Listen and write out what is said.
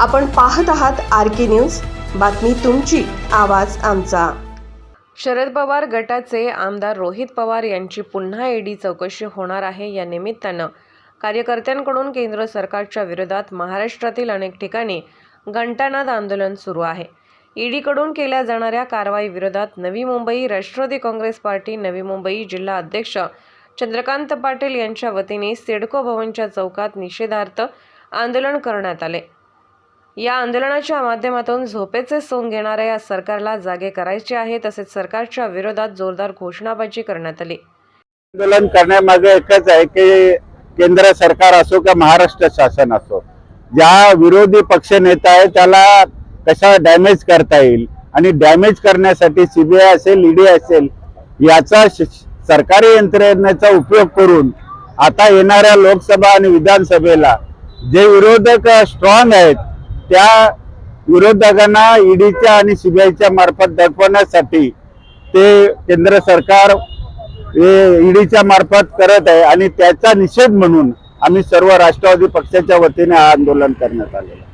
आपण पाहत आहात आर के न्यूज. बातमी तुमची आवाज आमचा. शरद पवार गटाचे आमदार रोहित पवार यांची पुन्हा ईडी चौकशी होणार आहे या निमित्तानं. कार्यकर्त्यांकडून केंद्र सरकारच्या विरोधात महाराष्ट्रातील अनेक ठिकाणी घंटानाद आंदोलन सुरू आहे. ईडीकडून केल्या जाणाऱ्या कारवाई विरोधात नवी मुंबई राष्ट्रवादी काँग्रेस पार्टी नवी मुंबई जिल्हा अध्यक्ष चंद्रकांत पाटील यांच्या वतीने सिडको भवनच्या चौकात निषेधार्थ आंदोलन करण्यात आले. या आंदोलनाच्या माध्यमातून झोपेचे सोंग घेणाऱ्या या सरकारला जागे करायचे आहे तसेच सरकारच्या विरोधात जोरदार घोषणाबाजी करण्यात आली. आंदोलन करण्यामागे एकच आहे की केंद्र सरकार असो का महाराष्ट्र शासन असो ज्या विरोधी पक्ष नेता आहे त्याला कशा डॅमेज करता येईल आणि डॅमेज करण्यासाठी सीबीआय असेल ईडी असेल याचा सरकारी यंत्रणेचा उपयोग करून आता येणाऱ्या लोकसभा आणि विधानसभेला जे विरोधक स्ट्रॉंग आहेत त्या विरोधकांना ईडीच्या आणि सीबीआयच्या मार्फत दाखवण्यासाठी ते केंद्र सरकार ईडीच्या मार्फत करत आहे आणि त्याचा निषेध म्हणून आम्ही सर्व राष्ट्रवादी पक्षाच्या वतीने आंदोलन करण्यात आलेलं